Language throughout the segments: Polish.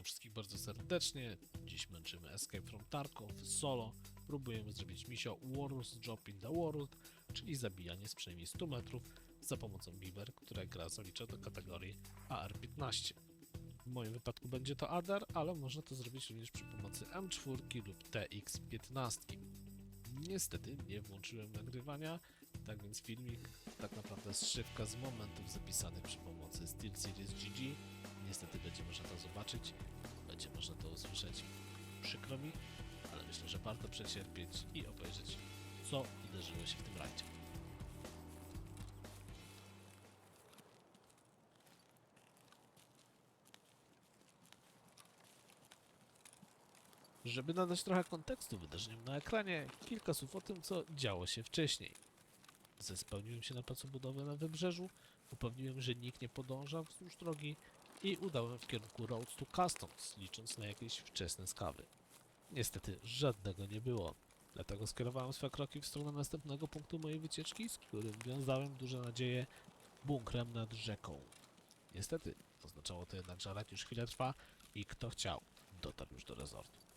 Witam wszystkich bardzo serdecznie. Dziś męczymy Escape from Tarkov solo. Próbujemy zrobić misio World's Job in the World, czyli zabijanie z przynajmniej 100 metrów za pomocą Beaver, która gra zalicza do kategorii AR-15. W moim wypadku będzie to ADAR, ale można to zrobić również przy pomocy M4 lub TX-15. Niestety nie włączyłem nagrywania, tak więc filmik tak naprawdę zszywka z momentów zapisanych przy pomocy SteelSeries GG. Niestety będzie można to zobaczyć, będzie można to usłyszeć. Przykro mi, ale myślę, że warto przecierpieć i obejrzeć, co wydarzyło się w tym rajdzie. Żeby nadać trochę kontekstu wydarzeniom na ekranie, kilka słów o tym, co działo się wcześniej. Zespełniłem się na placu budowy na wybrzeżu, upewniłem, że nikt nie podąża wzdłuż drogi i udałem w kierunku Road to Customs, licząc na jakieś wczesne skawy. Niestety żadnego nie było, dlatego skierowałem swe kroki w stronę następnego punktu mojej wycieczki, z którym wiązałem duże nadzieje bunkrem nad rzeką. Niestety oznaczało to jednak, że rajd już chwilę trwa i kto chciał, dotarł już do rezortu.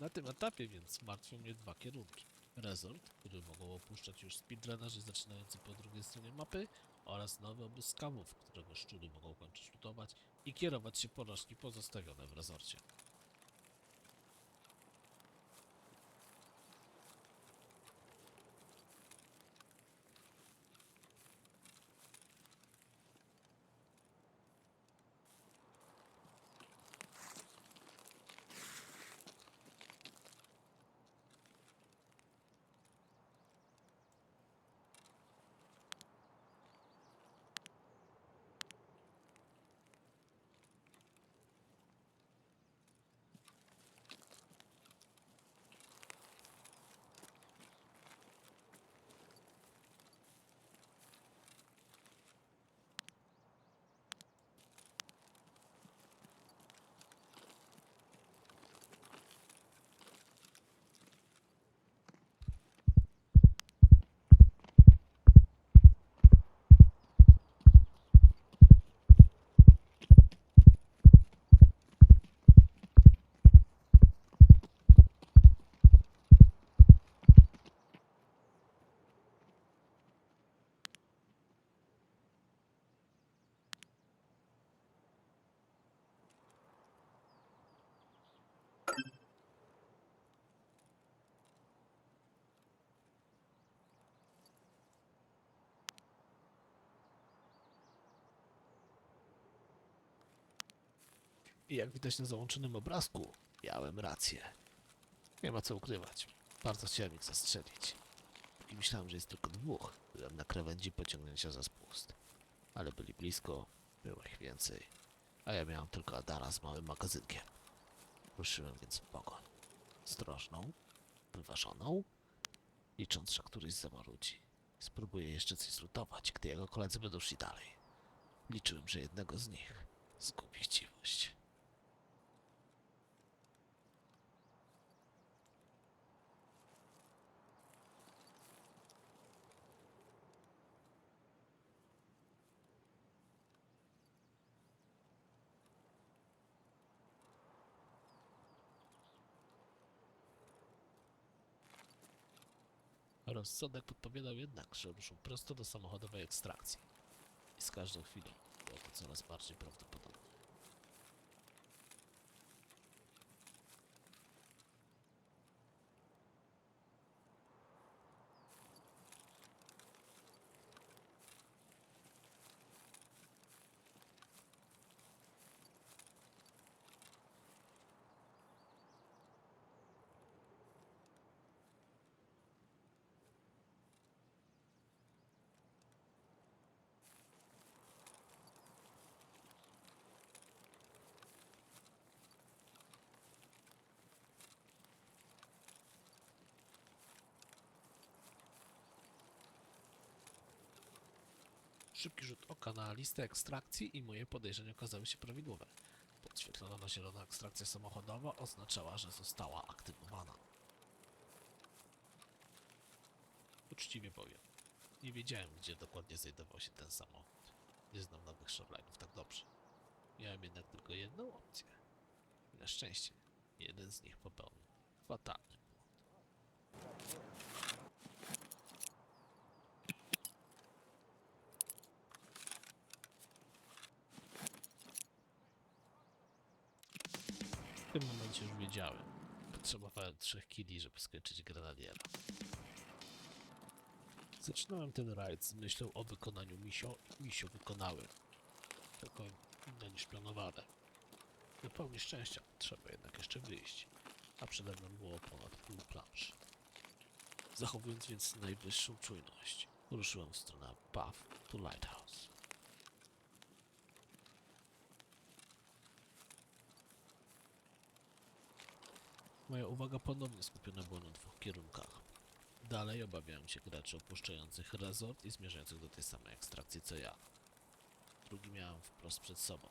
Na tym etapie więc martwią mnie dwa kierunki. Resort, który mogą opuszczać już speedrunnerzy zaczynający po drugiej stronie mapy oraz nowy obóz skawów, którego szczury mogą kończyć lutować i kierować się porażki pozostawione w rezorcie. I jak widać na załączonym obrazku, miałem rację. Nie ma co ukrywać. Bardzo chciałem ich zastrzelić. I myślałem, że jest tylko dwóch. Byłem na krawędzi pociągnięcia za spust. Ale byli blisko, było ich więcej. A ja miałem tylko Adara z małym magazynkiem. Ruszyłem więc w pogoń. Ostrożną, wyważoną, licząc, że któryś zamarudzi. Spróbuję jeszcze coś zlutować, gdy jego koledzy będą szli dalej. Liczyłem, że jednego z nich zgubi chciwość. Rozsądek podpowiadał jednak, że ruszył prosto do samochodowej ekstrakcji. I z każdą chwilą było to coraz bardziej prawdopodobne. Szybki rzut oka na listę ekstrakcji i moje podejrzenia okazały się prawidłowe. Po Podświetlona na zielono ekstrakcja samochodowa oznaczała, że została aktywowana. Uczciwie powiem, nie wiedziałem, gdzie dokładnie znajdował się ten samochód. Nie znam nowych Shoreline'ów tak dobrze. Miałem jednak tylko jedną opcję. Na szczęście, jeden z nich popełnił fatalny W tym momencie już wiedziałem. Potrzebowałem trzech kili, żeby skończyć grenadiera. Zaczynałem ten rajd z myślą o wykonaniu misio i misio wykonałem. Tylko inne niż planowane. Do pełni szczęścia trzeba jednak jeszcze wyjść, a przede mną było ponad pół planszy. Zachowując więc najwyższą czujność, ruszyłem w stronę Path to Lighthouse. Moja uwaga ponownie skupiona była na dwóch kierunkach. Dalej obawiałem się graczy opuszczających resort i zmierzających do tej samej ekstrakcji co ja. Drugi miałem wprost przed sobą.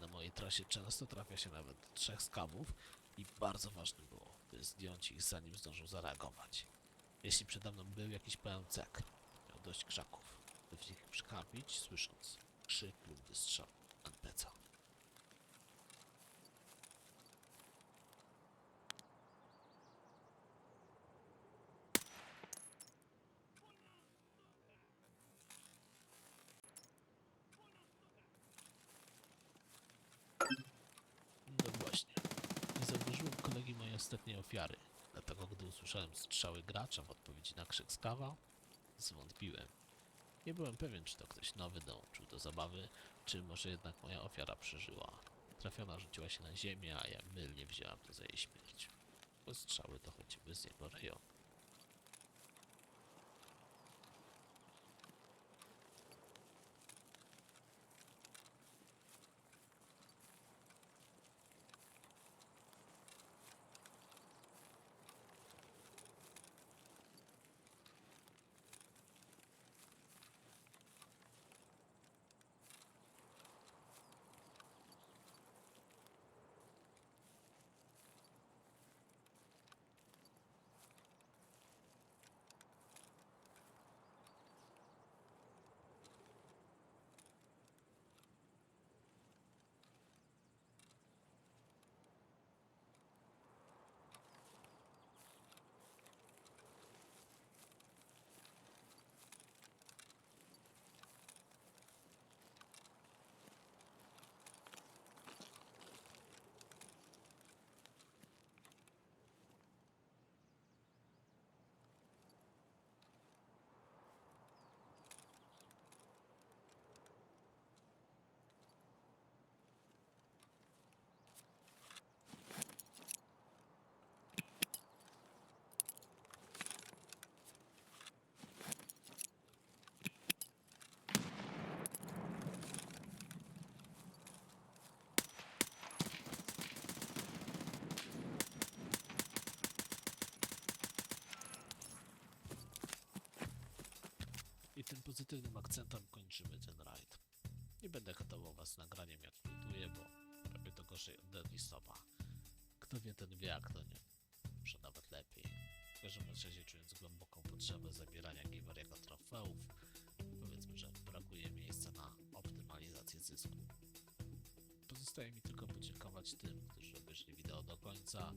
Na mojej trasie często trafia się nawet trzech skawów i bardzo ważne było, by zdjąć ich zanim zdążą zareagować. Jeśli przede mną był jakiś pełen cek, miał dość krzaków, by w nich przykapić, słysząc krzyk lub wystrzał NPC. Ostatniej ofiary. Dlatego, gdy usłyszałem strzały gracza w odpowiedzi na krzyk skawa, zwątpiłem. Nie byłem pewien, czy to ktoś nowy dołączył do zabawy, czy może jednak moja ofiara przeżyła. Trafiona rzuciła się na ziemię, a ja mylnie wziąłem to za jej śmierć. Bo strzały dochodziły z jego rejonu. I tym pozytywnym akcentem kończymy ten rajd. Nie będę katował was nagraniem jak lutuję, bo robię to gorzej od Stopa. Kto wie, ten wie, a kto nie. Może nawet lepiej. W każdym razie czując głęboką potrzebę zabierania giver jako trofeów, powiedzmy, że brakuje miejsca na optymalizację zysku. Pozostaje mi tylko podziękować tym, którzy obejrzeli wideo do końca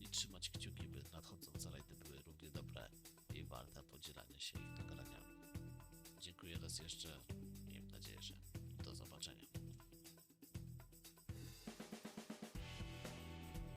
i trzymać kciuki, by nadchodzące rajdy były równie dobre i warte podzielania się ich nagraniami. Dziękuję raz jeszcze. Miejmy nadzieję, że